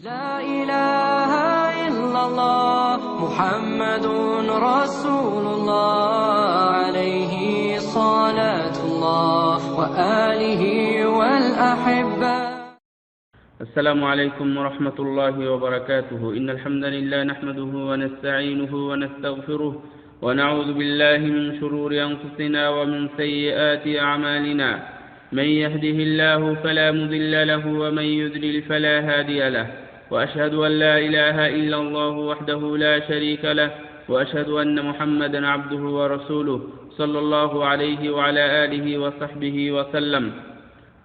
لا إله إلا الله محمد رسول الله عليه صلاة الله وآله والأحبة. السلام عليكم ورحمة الله وبركاته. إن الحمد لله نحمده ونستعينه ونستغفره ونعوذ بالله من شرور أنفسنا ومن سيئات أعمالنا. من يهده الله فلا مضل له ومن يضلل فلا هادي له. وأشهد أن لا إله إلا الله وحده لا شريك له وأشهد أن محمدا عبده ورسوله صلى الله عليه وعلى آله وصحبه وسلم.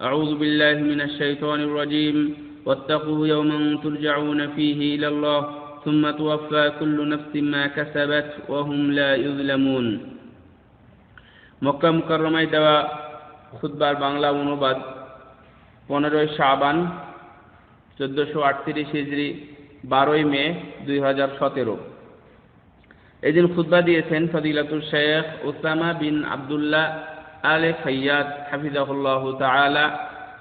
أعوذ بالله من الشيطان الرجيم. واتقوا يوما ترجعون فيه إلى الله ثم توفى كل نفس ما كسبت وهم لا يظلمون. মক্কা মুকাররমায় দেওয়া খুতবার বাংলা অনুবাদ পনেরোই শাবান চোদ্দোশো আটত্রিশ হিজড়ি বারোই মে দুই হাজার সতেরো। এদিন খুতবা দিয়েছেন ফদিলাতুল Sheikh Osama bin Abdullah Al Fayyad হাফিজাহুল্লাহ তালা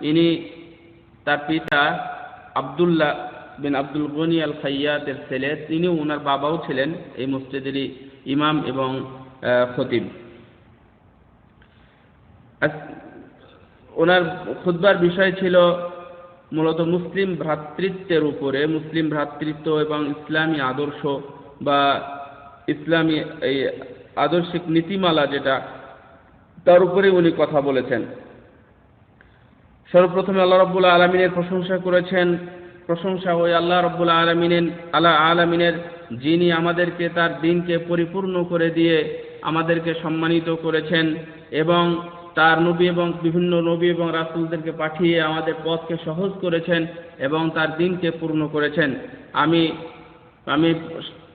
ইনি তার পিতা আবদুল্লাহ বিন আব্দুল গনি আল খাইয়াতের ছেলে। তিনিও ওনার বাবাও ছিলেন এই মসজিদেরই ইমাম এবং খতিব। ওনার খুতবার বিষয় ছিল মূলত মুসলিম ভ্রাতৃত্বের উপরে, মুসলিম ভ্রাতৃত্ব এবং ইসলামী আদর্শ বা ইসলামী এই আদর্শিক নীতিমালা যেটা, তার উপরে উনি কথা বলেছেন। সর্বপ্রথমে আল্লাহ রব্বুল্লাহ আলমিনের প্রশংসা করেছেন। প্রশংসা ওই আল্লাহ রব্বুল্লাহ আলমিনের, আল্লাহ আলমিনের যিনি আমাদেরকে, তার দিনকে পরিপূর্ণ করে দিয়ে আমাদেরকে সম্মানিত করেছেন এবং তার নবী এবং বিভিন্ন নবী এবং রাসুলদেরকে পাঠিয়ে আমাদের পথকে সহজ করেছেন এবং তার দিনকে পূর্ণ করেছেন। আমি আমি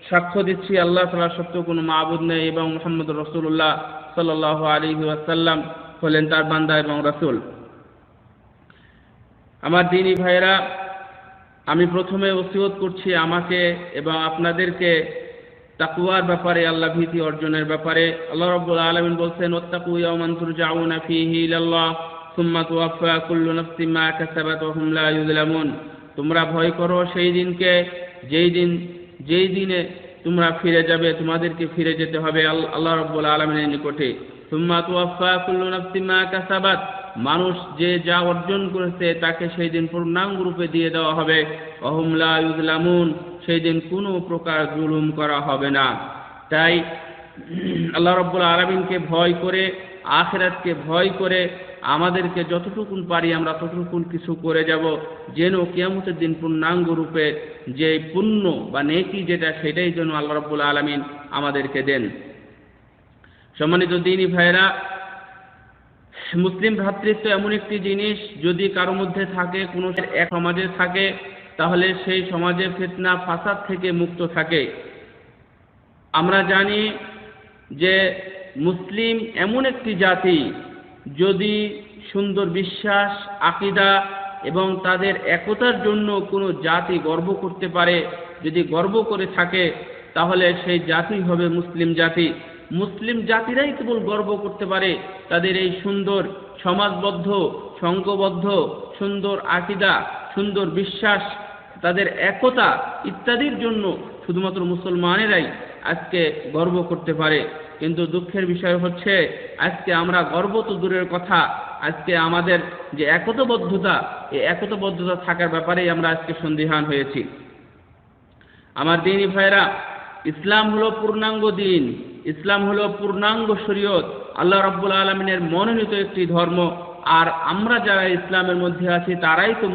সাক্ষ্য দিচ্ছি, আল্লাহ তালা সত্য কোনো মাহবুদ নেই এবং মোহাম্মদ রসুল্লাহ সাল্লাহ আলী ওয়াসাল্লাম হলেন তার বান্দা এবং রাসুল। আমার দিনী ভাইরা আমি প্রথমে ওসিয়ত করছি আমাকে এবং আপনাদেরকে তাকুয়ার ব্যাপারে, আল্লাহ ভীতি অর্জনের ব্যাপারে। আল্লাহ রব্বুল আলমিন বলছেন ওত্তাকু ইয়াওমান তুরজাউনা ফীহি ইলাল্লাহ, সুম্মা তুওয়াফা কুল্লু নাফসিন মা কাসাবাত ওয়া হুম লা ইউযলামুন তোমরা ভয় করো সেই দিনকে, যেই দিন, যেই দিনে তোমরা ফিরে যাবে, তোমাদেরকে ফিরে যেতে হবে আল- আল্লাহ রব্বুল আলমিনের নিকটে। সুম্মা তুওয়াফা কুল্লু নাফসিন মা কাসাবাত মানুষ যে যা অর্জন করেছে তাকে সেই দিন পূর্ণাঙ্গ রূপে দিয়ে দেওয়া হবে। অহুমলা ইউজলামুন সেই দিন কোনো প্রকার জুলুম করা হবে না। তাই আল্লাহ রব্বুল আলমিনকে ভয় করে, আখেরাতকে ভয় করে আমাদেরকে যতটুকুন পারি আমরা ততটুকুন কিছু করে যাব, যেন কিয়ামতের দিন পূর্ণাঙ্গ রূপে যে পুণ্য বা নেকি যেটা সেটাই যেন আল্লাহ রব্বুল আলমিন আমাদেরকে দেন। সম্মানিত দিনী ভাইরা মুসলিম ভ্রাতৃত্ব এমন একটি জিনিস, যদি কারও মধ্যে থাকে, কোনো এক সমাজে থাকে, তাহলে সেই সমাজে ফিতনা, ফাসাদ থেকে মুক্ত থাকে। আমরা জানি যে মুসলিম এমন একটি জাতি, যদি সুন্দর বিশ্বাস, আকিদা এবং তাদের একতার জন্য কোনো জাতি গর্ব করতে পারে, যদি গর্ব করে থাকে, তাহলে সেই জাতি হবে মুসলিম জাতি। মুসলিম জাতিরাই কেবল গর্ব করতে পারে তাদের এই সুন্দর সমাজবদ্ধ সংঘবদ্ধ সুন্দর আকিদা, সুন্দর বিশ্বাস, তাদের একতা ইত্যাদির জন্য শুধুমাত্র মুসলমানেরাই আজকে গর্ব করতে পারে। কিন্তু দুঃখের বিষয় হচ্ছে, আজকে আমরা গর্ব তো দূরের কথা, আজকে আমাদের যে একতাবদ্ধতা, এই একতাবদ্ধতা থাকার ব্যাপারেই আমরা আজকে সন্দিহান হয়েছি। আমার দিনী ভাইরা ইসলাম হলো পূর্ণাঙ্গ দিন। ইসলাম হলো পূর্ণাঙ্গ শরীয়ত, আল্লাহ রাব্বুল আলমিনের মনোনীত একটি ধর্ম। আর আমরা যারা ইসলামের মধ্যে আছি, তারাই তো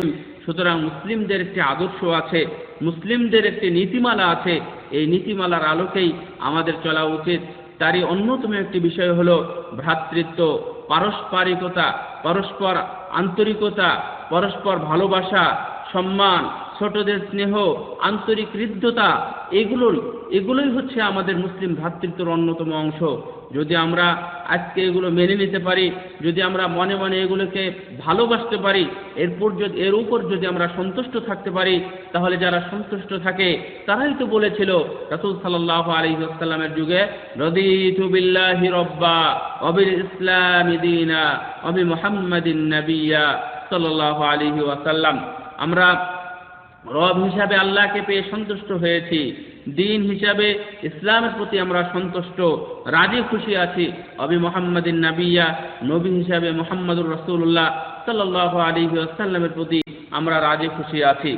সুতরাং মুসলিমদের একটি আদর্শ আছে, মুসলিমদের একটি নীতিমালা আছে। এই নীতিমালার আলোকেই আমাদের চলা উচিত। তারই অন্যতম একটি বিষয় হলো ভ্রাতৃত্ব, পারস্পরিকতা, পরস্পর আন্তরিকতা, পরস্পর ভালোবাসা, সম্মান, ছোটদের স্নেহ, আন্তরিক হৃদ্যতা এগুলোই এগুলোই হচ্ছে আমাদের মুসলিম ভ্রাতৃত্বের অন্যতম অংশ। যদি আমরা আজকে এগুলো মেনে নিতে পারি, যদি আমরা মনে মনে এগুলোকে ভালোবাসতে পারি, এরপর যদি, এর উপর যদি আমরা সন্তুষ্ট থাকতে পারি, তাহলে যারা সন্তুষ্ট থাকে, তারাই তো বলেছিল রাসূল সাল্লাল্লাহু আলাইহি ওয়াসাল্লামের যুগে, রদিতু বিল্লাহি রব্বা অবিল ইসলামি দীনা অবি মুহাম্মাদিন নাবিয়্যা সাল্লাল্লাহু আলাইহি ওয়াসাল্লাম। আমরা রব হিসাবে আল্লাহকে পেয়ে সন্তুষ্ট হয়েছি। দিন হিসাবে ইসলামের প্রতি আমরা সন্তুষ্ট, রাজি খুশি আছি। অবি মোহাম্মদিন নাবিয়া, নবী হিসাবে মোহাম্মদুর রসুল্লাহ সাল্লাহ আলী আসাল্লামের প্রতি আমরা রাজি খুশি আছি।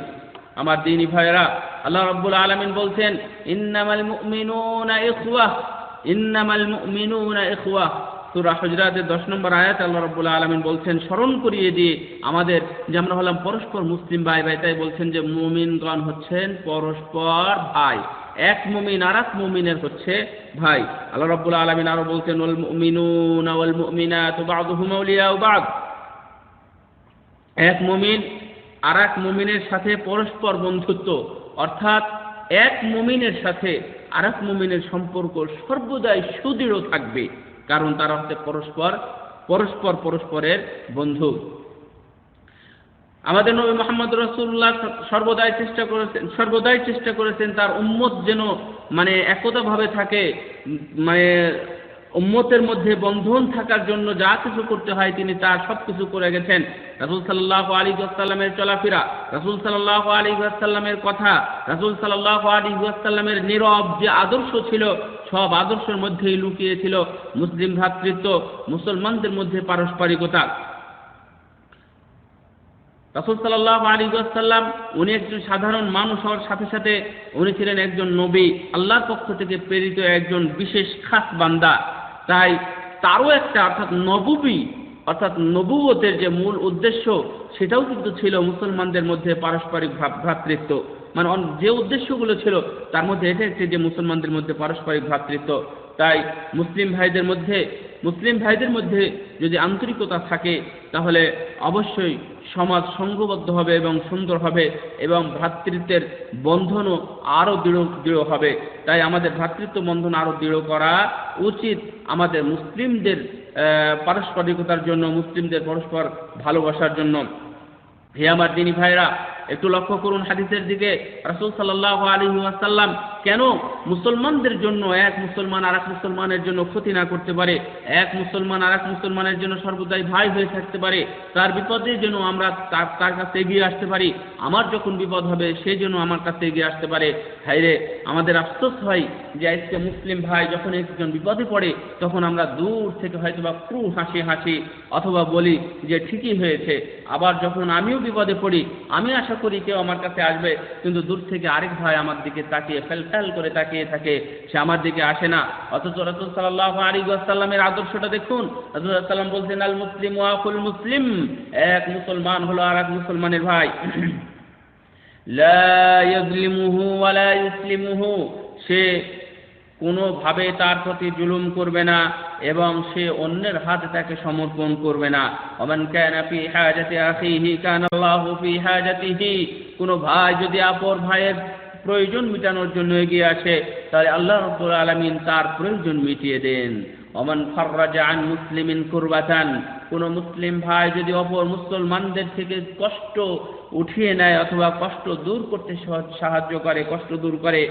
আমার দিনী ভাইয়েরা, আল্লাহ রব্বুল আলমিন বলছেন, ইন্নামাল মুমিনুনা ইখওয়াহ ইন্নামাল মুমিনুনা ইখওয়াহ সূরা হুজরাতের 10 নম্বর আয়াত আল্লাহ রাব্বুল আলামিন বলছেন, স্মরণ করিয়ে দিয়ে আমাদের। যে আমরা হলাম পরস্পর মুসলিম ভাই ভাই, তাই বলছেন যে মুমিনগণ হচ্ছেন পরস্পর ভাই। এক মুমিন আর এক মুমিনের হচ্ছে ভাই। আল্লাহ রাব্বুল আলামিন আরও বলছেন, ওয়াল মুমিনুনা ওয়াল মুমিনাতু বা'দুহুম আউলিয়াউ বা'দ। এক মুমিন আর এক মুমিনের সাথে পরস্পর বন্ধুত্ব, অর্থাৎ এক মুমিনের সাথে আর এক মুমিনের সম্পর্ক সর্বদাই সুদৃঢ় থাকবে। কারণ তারা হচ্ছে পরস্পর পরস্পর পরস্পরের বন্ধু। আমাদের নবী মোহাম্মদ রসুল্লাহ সর্বদাই চেষ্টা করেছেন, সর্বদাই চেষ্টা করেছেন তার উম্মত যেন মানে একতাভাবে থাকে মানে উম্মতের মধ্যে বন্ধন থাকার জন্য যা কিছু করতে হয় তিনি তা সব কিছু করে গেছেন। রাসুল সাল্লাহ আলী আসাল্লামের চলাফেরা, রাসুল সাল্লাহ আলী আসাল্লামের কথা, রাসুল সাল্লাহ আলী আসাল্লামের নীরব যে আদর্শ ছিল সব আদর্শের মধ্যেই লুকিয়ে ছিল মুসলিম ভ্রাতৃত্ব, মুসলমানদের মধ্যে পারস্পরিকতা। রাসুল সাল্লাহ আলী আসাল্লাম উনি একজন সাধারণ মানুষ হওয়ার সাথে সাথে উনি ছিলেন একজন নবী, আল্লাহর পক্ষ থেকে প্রেরিত একজন বিশেষ খাস বান্দা। তাই তারও একটা অর্থাৎ নবুবী, অর্থাৎ নবুবতের যে মূল উদ্দেশ্য, সেটাও কিন্তু ছিল মুসলমানদের মধ্যে পারস্পরিক ভ্রাতৃত্ব। মানে যে উদ্দেশ্যগুলো ছিল, তার মধ্যে এটা একটি যে মুসলমানদের মধ্যে পারস্পরিক ভ্রাতৃত্ব। তাই মুসলিম ভাইদের মধ্যে, মুসলিম ভাইদের মধ্যে যদি আন্তরিকতা থাকে, তাহলে অবশ্যই সমাজ সংঘবদ্ধ হবে এবং সুন্দর হবে এবং ভ্রাতৃত্বের বন্ধনও আরও দৃঢ় দৃঢ় হবে। তাই আমাদের ভ্রাতৃত্ব বন্ধন আরও দৃঢ় করা উচিত আমাদের মুসলিমদের পারস্পরিকতার জন্য, মুসলিমদের পরস্পর ভালোবাসার জন্য। হে আমার দিনী ভাইরা একটু লক্ষ্য করুন হাদিসের দিকে। রাসুল সাল্লাহ আলী আসাল্লাম কেন মুসলমানদের জন্য এক মুসলমান আর এক মুসলমানের জন্য ক্ষতি না করতে পারে? এক মুসলমান আর এক মুসলমানের জন্য সর্বদাই ভাই হয়ে থাকতে পারে। তার বিপদে যেন আমরা তার তার কাছে এগিয়ে আসতে পারি। আমার যখন বিপদ হবে, সে যেন আমার কাছে এগিয়ে আসতে পারে। হাইরে আমাদের আফসোস হয় যে আজকে মুসলিম ভাই যখন একজন বিপদে পড়ে, তখন আমরা দূর থেকে হয়তো বা ক্রু হাসি হাসি অথবা বলি যে ঠিকই হয়েছে। আবার যখন আমিও বিপদে পড়ি, আমি আশা করি কেউ আমার কাছে আসবে, কিন্তু দূর থেকে আরেক ভাই আমার দিকে তাকিয়ে ফেল ফেল করে তাকিয়ে থাকে। সে আমার দিকে আসে না। অথচ রসুল সাল্লাহ আলী আসাল্লামের আদর্শটা দেখুন। রসুল বলছেন, আল মুসলিম ওয়াকুল মুসলিম। এক মুসলমান হলো আর এক মুসলমানের ভাই। লা ইয়াজলিমুহু ওয়া লা ইউসলিমুহু সে কোনোভাবে তার প্রতি জুলুম করবে না এবং সে অন্যের হাতে তাকে সমর্পণ করবে না। ওমান কানা ফি হাজাতি আখিহি, কানা আল্লাহু ফি হাজাতিহি, কোনো ভাই যদি অপর ভাইয়ের প্রয়োজন মেটানোর জন্য এগিয়ে আসে, তাহলে আল্লাহ রাব্বুল আলামিন তার প্রয়োজন মিটিয়ে দেন। ওমান ফাররাজা আন মুসলিমিন কুরবাতান কোন মুসলিম ভাই যদি অপর মুসলমানদের থেকে কষ্ট উঠিয়ে নেয় অথবা কষ্ট দূর করতে সাহায্য করে, কষ্ট দূর করে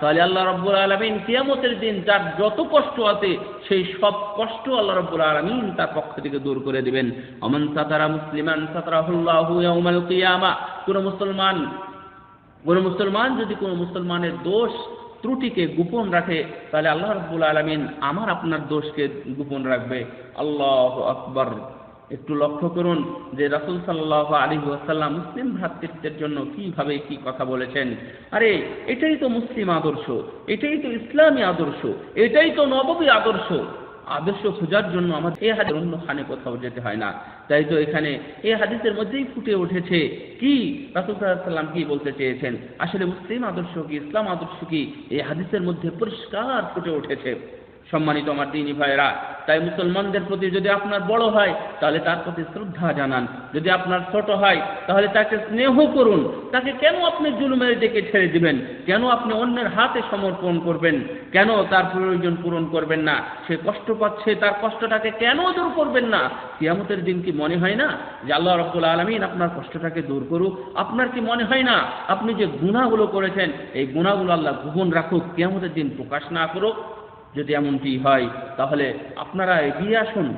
তাহলে আল্লাহ রাব্বুল আলামিন কিয়ামতের দিন যার যত কষ্ট আছে, সেই সব কষ্ট আল্লাহ রাব্বুল আলামিন তার পক্ষ থেকে দূর করে দিবেন। অমান সাতারা মুসলিমান সাতারাহুল্লাহু ইয়াউমাল কিয়ামা। কোন মুসলমান কোন মুসলমান যদি কোনো মুসলমানের দোষ ত্রুটিকে গোপন রাখে, তাহলে আল্লাহ রাব্বুল আলমিন আমার আপনার দোষকে গোপন রাখবে। আল্লাহ আকবর। একটু লক্ষ্য করুন যে রাসুল সাল্লাহ আলী ওয়াসাল্লাম মুসলিম ভ্রাতৃত্বের জন্য কীভাবে কি কথা বলেছেন। আরে, এটাই তো মুসলিম আদর্শ, এটাই তো ইসলামী আদর্শ, এটাই তো নববী আদর্শ। আদর্শ খোঁজার জন্য আমাদের এ হাদিস অন্য খানে কোথাও যেতে হয় না। তাই তো এখানে এ হাদিসের মধ্যেই ফুটে উঠেছে কি? রাসুল সাল্লাম কি বলতে চেয়েছেন? আসলে মুসলিম আদর্শ কি, ইসলাম আদর্শ কি? এই হাদিসের মধ্যে পরিষ্কার ফুটে উঠেছে। সম্মানিত আমার দিনী ভাইরা তাই মুসলমানদের প্রতি যদি আপনার বড় হয়, তাহলে তার প্রতি শ্রদ্ধা জানান। যদি আপনার ছোট হয়, তাহলে তাকে স্নেহ করুন। তাকে কেন আপনি জুলুমের দিকে ছেড়ে দিবেন? কেন আপনি অন্যের হাতে সমর্পণ করবেন? কেন তার প্রয়োজন পূরণ করবেন না? সে কষ্ট পাচ্ছে, তার কষ্টটাকে কেন দূর করবেন না? কিয়ামতের দিন কি মনে হয় না যে আল্লাহ রব্বুল আলমিন আপনার কষ্টটাকে দূর করুক? আপনার কি মনে হয় না? আপনি যে গুণাগুলো করেছেন, এই গুণাগুলো আল্লাহ গোপন রাখুক। কিয়ামতের দিন প্রকাশ না করুক। যদি এমনটি হয়, তাহলে আপনারা এগিয়ে আসুন।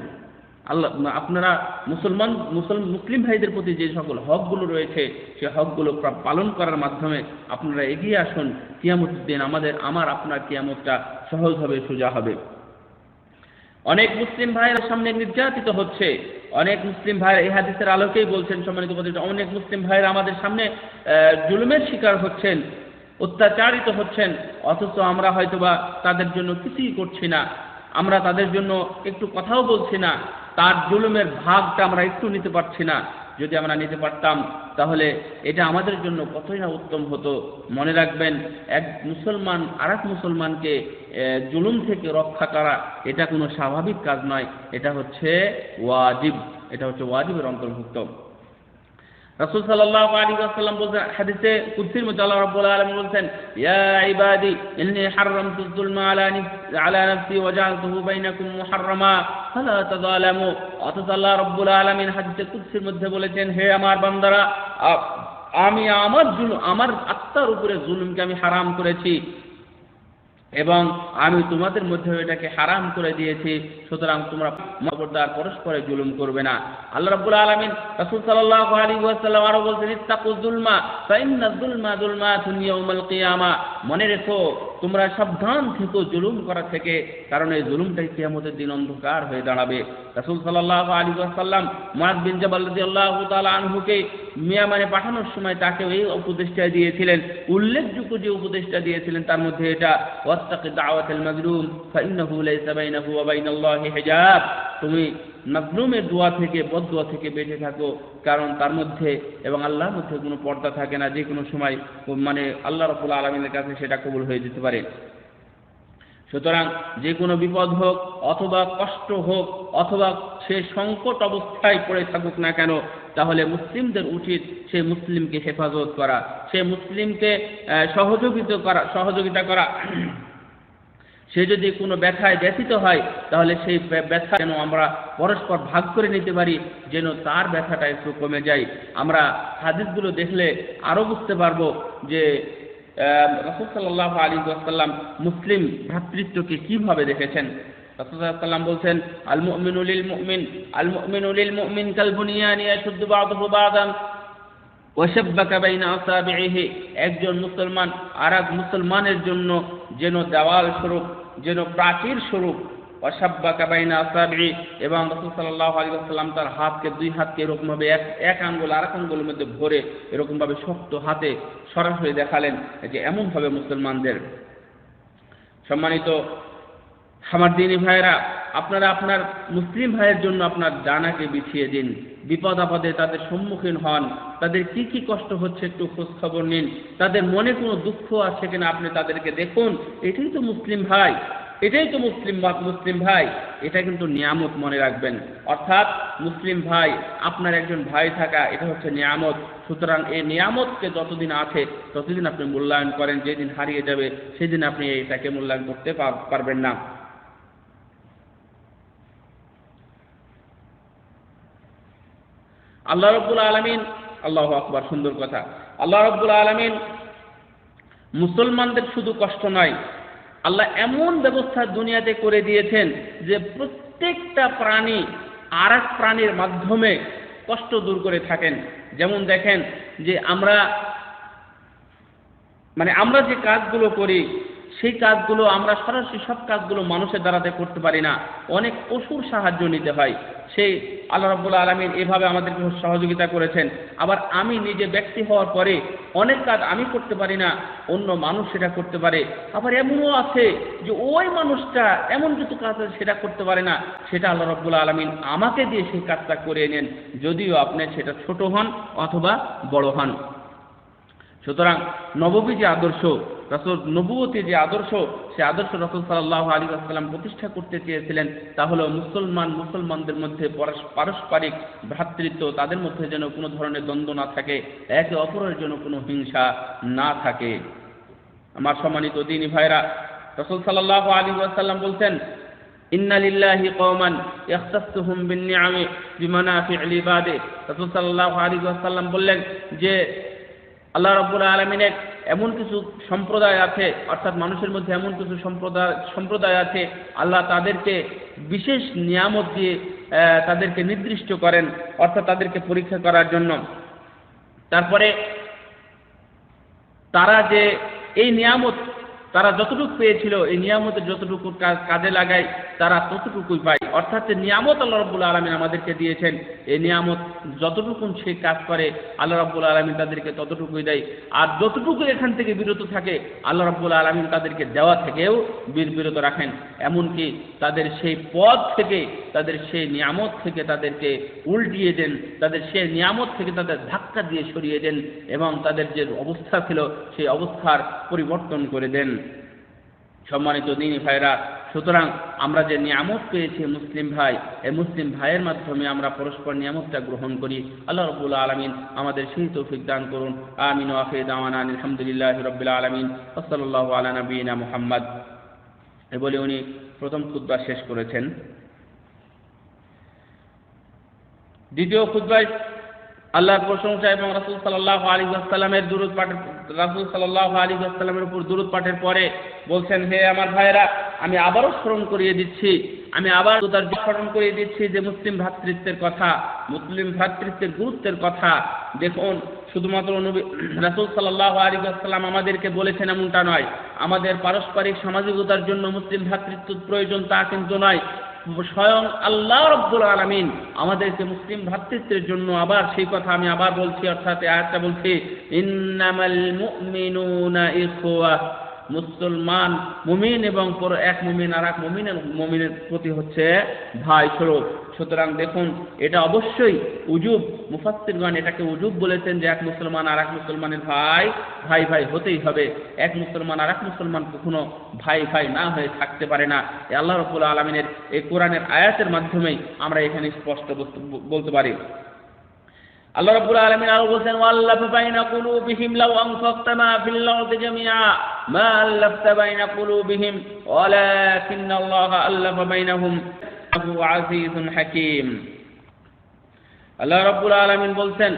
আল্লাহ, আপনারা মুসলমান, মুসল, মুসলিম ভাইদের প্রতি যে সকল হকগুলো রয়েছে, সে হকগুলো পালন করার মাধ্যমে আপনারা এগিয়ে আসুন। কিয়ামতের দিন আমাদের, আমার, আপনার কিয়ামতটা সহজ হবে সোজা হবে। অনেক মুসলিম ভাইয়ের সামনে নির্যাতিত হচ্ছে। অনেক মুসলিম ভাইয়ের এই হাদিসের আলোকেই বলছেন সম্মানিত অনেক মুসলিম ভাইয়ের আমাদের সামনে জুলুমের শিকার হচ্ছেন। অত্যাচারিত হচ্ছেন, অথচ আমরা হয়তোবা তাদের জন্য কিছুই করছি না। আমরা তাদের জন্য একটু কথাও বলছি না। তার জুলুমের ভাগটা আমরা একটু নিতে পারছি না। যদি আমরা নিতে পারতাম, তাহলে এটা আমাদের জন্য কতই না উত্তম হতো। মনে রাখবেন, এক মুসলমান আর এক মুসলমানকে জুলুম থেকে রক্ষা করা, এটা কোনো স্বাভাবিক কাজ নয়। এটা হচ্ছে ওয়াজিব। এটা হচ্ছে ওয়াজিবের অন্তর্ভুক্ত। রাসূল সাল্লাল্লাহু আলাইহি ওয়াসাল্লাম বলছেন, হাদিসে কুদসির মধ্যে আল্লাহ রাব্বুল আলামিন বলছেন, ইয়া ইবাদি, ইন্নী হারামতু যুলমা আলা আলা নাফসি ওয়া জাআলতুহু বাইনাকুম মুহাররামা, ফালা তাযালামু। অথচ আল্লাহ রাব্বুল আলামিন হাদিসে কুদসির মধ্যে বলেছেন, হে আমার বান্দারা আমি আমার জুলুম আমার আত্মার উপরে জুলুমকে আমি হারাম করেছি। এবং আমি তোমাদের মধ্যে এটাকে হারাম করে দিয়েছি, সুতরাং তোমরা খবরদার পরস্পরে জুলুম করবে না। আল্লাহ রাব্বুল আলামিন রাসূল সাল্লাল্লাহু আলাইহি ওয়াসাল্লাম আরও বলছেন, ইত্তাকু যুলমা, ফাইন্না যুলমা যুলমাতুন ইয়াউমাল কিয়ামা। মনে রেখো, তোমরা সাবধান থেকো জুলুম করা থেকে, কারণ এই জুলুমটাই কিয়ামতের দিন অন্ধকার হয়ে দাঁড়াবে। রাসূল সাল্লাল্লাহু আলাইহি ওয়াসাল্লাম মুআয বিন জাবাল রাদিয়াল্লাহু তাআলা আনহুকে মিয়ামানে পাঠানোর সময় তাকে এই উপদেশটা দিয়েছিলেন। উল্লেখযোগ্য যে উপদেশটা দিয়েছিলেন, তার মধ্যে এটা ওয়াত্তাকি মাজলুম, ফাইন্নাহু লাইসা বাইনাহু ওয়া বাইনাল্লাহি হিজাব। তুমি মাজলুমের দোয়া থেকে, বদদোয়া থেকে বেঁচে থাকো, কারণ তার মধ্যে এবং আল্লাহর মধ্যে কোনো পর্দা থাকে না। যে কোনো সময় মানে আল্লাহ রাব্বুল আলামিনের কাছে সেটা কবুল হয়ে যেতে পারে। সুতরাং যে কোনো বিপদ হোক, অথবা কষ্ট হোক, অথবা সে সংকট অবস্থায় পড়ে থাকুক না কেন, তাহলে মুসলিমদের উচিত সে মুসলিমকে হেফাজত করা, সে মুসলিমকে সহযোগিতা করা সহযোগিতা করা। সে যদি কোনো ব্যথায় ব্যথিত হয়, তাহলে সেই ব্যথা যেন আমরা পরস্পর ভাগ করে নিতে পারি, যেন তার ব্যথাটা একটু কমে যায়। আমরা হাদিসগুলো দেখলে আরও বুঝতে পারব যে রসুল সাল্লাহ আলী আসাল্লাম মুসলিম ভ্রাতৃত্বকে কীভাবে দেখেছেন? রসুল সাল্লাম বলছেন আল মুমিনুলিল মুমিন আল মুমিনুলিল মুমিন কাল বুনিয়ানি ইয়াশুদ্দু বা'দুহু বা'দান ওয়াশাব্বাকা বাইনা আসাবিহি একজন মুসলমান আর মুসলমানের জন্য যেন দেওয়াল স্বরূপ, যেন প্রাচীর স্বরূপ ওয়াশাব্বাকা বাইনা এবং রাসূল সাল্লাল্লাহু আলাইহি ওয়াসাল্লাম তার হাতকে, দুই হাতকে এরকম ভাবে এক এক আঙ্গুল আর এক আঙ্গুলের মধ্যে ভরে এরকম ভাবে শক্ত হাতে সরাসরি দেখালেন যে এমন ভাবে মুসলমানদের। সম্মানিত আমার দিনী ভাইয়েরা, আপনারা আপনার মুসলিম ভাইয়ের জন্য আপনার ডানাকে বিছিয়ে দিন। বিপদ আপদে তাদের সম্মুখীন হন। তাদের কি কি কষ্ট হচ্ছে একটু খোঁজ খবর নিন। তাদের মনে কোনো দুঃখ আছে কিনা আপনি তাদেরকে দেখুন। এটাই তো মুসলিম ভাই। এটাই তো মুসলিম মুসলিম ভাই। এটা কিন্তু নিয়ামত মনে রাখবেন। অর্থাৎ মুসলিম ভাই, আপনার একজন ভাই থাকা, এটা হচ্ছে নিয়ামত। সুতরাং এই নিয়ামতকে যতদিন আছে, ততদিন আপনি মূল্যায়ন করেন, যেদিন হারিয়ে যাবে, সেদিন আপনি এটাকে মূল্যায়ন করতে পারবেন না। আল্লাহ রব্বুল আলমিন, আল্লাহ আকবার, সুন্দর কথা। আল্লাহ রব্বুল আলমিন মুসলমানদের শুধু কষ্ট নয় আল্লাহ এমন ব্যবস্থা দুনিয়াতে করে দিয়েছেন যে প্রত্যেকটা প্রাণী আর প্রাণীর মাধ্যমে কষ্ট দূর করে থাকেন। যেমন দেখেন যে আমরা মানে আমরা যে কাজগুলো করি, সেই কাজগুলো আমরা সরাসরি সব কাজগুলো মানুষের দ্বারাতে করতে পারি না। অনেক পশুর সাহায্য নিতে হয়। সেই আল্লাহ রাব্বুল আলমিন এভাবে আমাদেরকে সহযোগিতা করেছেন। আবার আমি নিজে ব্যক্তি হওয়ার পরে অনেক কাজ আমি করতে পারি না, অন্য মানুষ সেটা করতে পারে। আবার এমনও আছে যে ওই মানুষটা এমন কিছু কাজ আছে সেটা করতে পারে না। সেটা আল্লাহ রব্বুল আলমিন আমাকে দিয়ে সেই কাজটা করে নেন, যদিও আপনি সেটা ছোট হন অথবা বড় হন। সুতরাং নববী যে আদর্শ রসুল নবুয়তি যে আদর্শ, সে আদর্শ রসুল সাল্লাহ আলী আসসালাম প্রতিষ্ঠা করতে চেয়েছিলেন, তা হলো মুসলমান, মুসলমানদের মধ্যে পরস- পারস্পরিক ভ্রাতৃত্ব, তাদের মধ্যে যেন কোনো ধরনের দ্বন্দ্ব না থাকে, একে অপরের জন্য কোনো হিংসা না থাকে। আমার সম্মানিত দিনী ভাইরা, রসুল সাল্লাহ আলী আসাল্লাম বলছেন, ইন্না লিল্লাহি কওমান ইয়াখতাসুহুম বিন-নি'ami বিমানাফি' লিবাদে রাসূল সাল্লাল্লাহু আলাইহি ওয়াসাল্লাম বললেন যে আল্লাহ রব্বুল আলমিনের এমন কিছু সম্প্রদায় আছে, অর্থাৎ মানুষের মধ্যে এমন কিছু সম্প্রদায় সম্প্রদায় আছে, আল্লাহ তাদেরকে বিশেষ নিয়ামত দিয়ে তাদেরকে নির্দিষ্ট করেন, অর্থাৎ তাদেরকে পরীক্ষা করার জন্য। তারপরে তারা যে এই নিয়ামত তারা যতটুকু পেয়েছিল, এই নিয়ামতের যতটুকু কাজ- লাগায়, তারা ততটুকুই পায়। অর্থাৎ নিয়ামত আল্লাহ রব্বুল আলমিন আমাদেরকে দিয়েছেন, এই নিয়ামত যতটুকু সে কাজ করে, আল্লাহ রব্বুল আলমিন তাদেরকে ততটুকুই দেয়। আর যতটুকু এখান থেকে বিরত থাকে, আল্লাহ রব্বুল আলমিন তাদেরকে দেওয়া থেকেও বীর বিরত রাখেন। এমনকি তাদের সেই পদ থেকে, তাদের সেই নিয়ামত থেকে তাদেরকে উল্টিয়ে দেন, তাদের সেই নিয়ামত থেকে তাদের ধাক্কা দিয়ে সরিয়ে দেন এবং তাদের যে অবস্থা ছিল, সেই অবস্থার পরিবর্তন করে দেন। সম্মানিত দিনী ভাইরা, সুতরাং আমরা যে নিয়ামত পেয়েছি মুসলিম ভাই, এই মুসলিম ভাইয়ের মাধ্যমে আমরা পরস্পর নিয়ামতটা গ্রহণ করি। আল্লাহ রবুল আলমিন আমাদের সেই তৌফিক দান করুন। আমিন ওয়াফে দাওয়ানা আলহামদুলিল্লাহ রবিল আলমিন। ওসলাল্লাহ আলা নবীনা মুহাম্মদ। এ বলে উনি প্রথম খুদ্া শেষ করেছেন। দ্বিতীয় খুদ্ায় আল্লাহর প্রশংসা এবং রাসুল সাল্লাহ আলী আসসালামের দুরুদ পাঠের রাসুল সাল্লাহ আলী আসসালামের উপর দুরুদ পাঠের পরে বলছেন, হে আমার ভাইয়েরা, আমি আবারও স্মরণ করিয়ে দিচ্ছি। আমি আবার তার স্মরণ করিয়ে দিচ্ছি যে মুসলিম ভ্রাতৃত্বের কথা, মুসলিম ভ্রাতৃত্বের গুরুত্বের কথা। দেখুন, শুধুমাত্র নবী রাসুল সাল্লাহ আলী আসসালাম আমাদেরকে বলেছেন এমনটা নয়। আমাদের পারস্পরিক সামাজিকতার জন্য মুসলিম ভ্রাতৃত্ব প্রয়োজন তা কিন্তু নয়। স্বয়ং আল্লাহ রব্বুল আলমিন আমাদেরকে মুসলিম ভ্রাতৃত্বের জন্য আবার সেই কথা আমি আবার বলছি, অর্থাৎ আয়াতটা বলছি, ইন্নামাল মুমিনুনা ইখওয়া। মুসলমান মুমিন এবং এক মুমিন আর এক মুমিনের মুমিনের প্রতি হচ্ছে ভাই স্বরূপ। সুতরাং দেখুন, এটা অবশ্যই উজুব, মুফাসসিরগণ এটাকে উজুব বলেছেন যে এক মুসলমান আর এক মুসলমানের ভাই ভাই ভাই হতেই হবে। এক মুসলমান আর এক মুসলমান কখনো ভাই ভাই না হয়ে থাকতে পারে না। আল্লাহ রবুল আলমিনের এই কোরআনের আয়াতের মাধ্যমেই আমরা এখানে স্পষ্ট বলতে পারি। আল্লাহ রাব্বুল আলামিন আরও বলছেন, ওয়াল্লাফ বাইনা কুলুবিহিম লাউ আনফাকতা মা ফিল আরদি জামিআ। মা আল্লাফতা বাইনা কুলুবিহিম, ওয়ালাকিন্নাল্লাহা আল্লাফা বাইনাহুম। হাকীম। আল্লাহ রাব্বুল আলামিন বলছেন,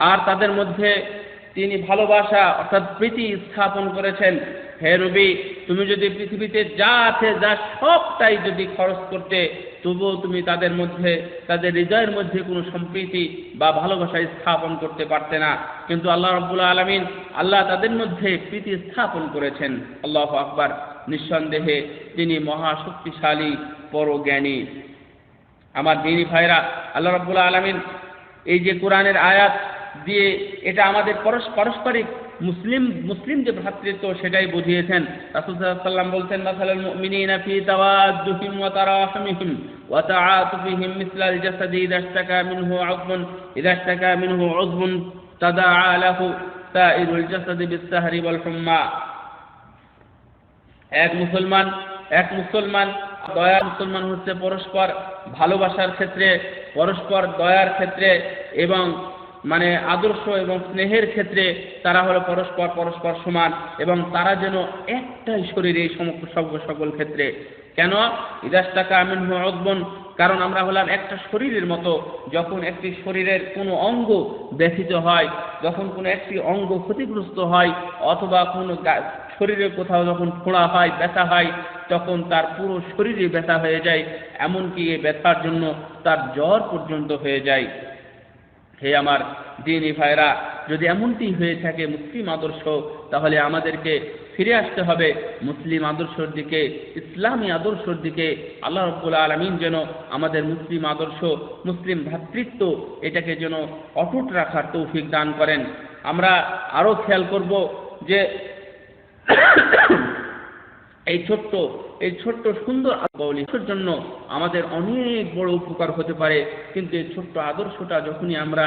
আর তাদের মধ্যে তিনি ভালোবাসা অর্থাৎ প্রীতি স্থাপন করেছেন। হে রবি তুমি যদি পৃথিবীতে যা আছে, যা সবটাই যদি খরচ করতে, তবুও তুমি তাদের মধ্যে, তাদের হৃদয়ের মধ্যে কোনো সম্প্রীতি বা ভালোবাসা স্থাপন করতে পারতে না। কিন্তু আল্লাহ রব্বুল আলমিন আল্লাহ তাদের মধ্যে প্রীতি স্থাপন করেছেন। আল্লাহ আকবার। নিঃসন্দেহে তিনি মহাশক্তিশালী, পরজ্ঞানী। আমার দিনী ভাইরা, আল্লাহ রব্বুল আলমিন এই যে কোরআনের আয়াত দিয়ে এটা আমাদের পরস, পারস্পরিক মুসলিম মুসলিম যে ভ্রাতৃত্ব সেটাই বুঝিয়েছেন। রাসূল সাল্লাল্লাহু আলাইহি ওয়াসাল্লাম বলছেন, মাসালাল মিনহু এক মুসলমান এক মুসলমান, দয়া মুসলমান হচ্ছে পরস্পর, ভালোবাসার ক্ষেত্রে পরস্পর দয়ার ক্ষেত্রে এবং মানে আদর্শ এবং স্নেহের ক্ষেত্রে তারা হলো পরস্পর পরস্পর সমান এবং তারা যেন একটাই শরীর এই সকল সকল ক্ষেত্রে। কেন? ইদাস্তাকা আমিন অকবন কারণ আমরা হলাম একটা শরীরের মতো, যখন একটি শরীরের কোনো অঙ্গ ব্যথিত হয়, যখন কোনো একটি অঙ্গ ক্ষতিগ্রস্ত হয়, অথবা কোনো শরীরে কোথাও যখন ফোড়া হয়, ব্যথা হয়, তখন তার পুরো শরীরে ব্যথা হয়ে যায়। এমনকি এই ব্যথার জন্য তার জ্বর পর্যন্ত হয়ে যায়। হে আমার দিনী ভাইরা যদি এমনটি হয়ে থাকে মুসলিম আদর্শ, তাহলে আমাদেরকে ফিরে আসতে হবে মুসলিম আদর্শর দিকে, ইসলামী আদর্শর দিকে। আল্লাহ রব্বুল আলমিন যেন আমাদের মুসলিম আদর্শ, মুসলিম ভ্রাতৃত্ব, এটাকে যেন অটুট রাখার তৌফিক দান করেন। আমরা আরও খেয়াল করব যে এই ছোট্ট এই ছোট্ট সুন্দর আদর্শের জন্য আমাদের অনেক বড় উপকার হতে পারে। কিন্তু এই ছোট্ট আদর্শটা যখনই আমরা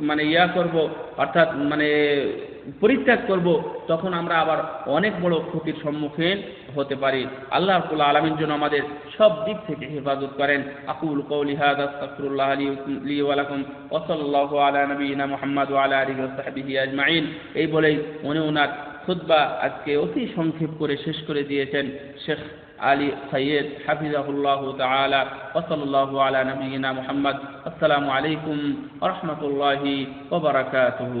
মানে ইয়া করব, অর্থাৎ মানে পরিত্যাগ করব, তখন আমরা আবার অনেক বড় ক্ষতির সম্মুখীন হতে পারি। আল্লাহ রাব্বুল আলামিন যেন আমাদের সব দিক থেকে হেফাজত করেন। আকুল কওলি হাযা, আস্তাগফিরুল্লাহ লি লি ওয়া লাকুম। ওয়া সাল্লাল্লাহু আলা নবিয়িনা মুহাম্মদ আলা আজমাইন। এই বলেই উনি ওনার খুদ্া আজকে অতি সংক্ষেপ করে শেষ করে দিয়েছেন শেখ আলী সৈয়দ হাফিজাহুল্লাহ তালা ওসল্লাহ আলা নবীনা মোহাম্মদ। আসসালামু আলাইকুম রহমতুল্লাহি ওবরাকাতহু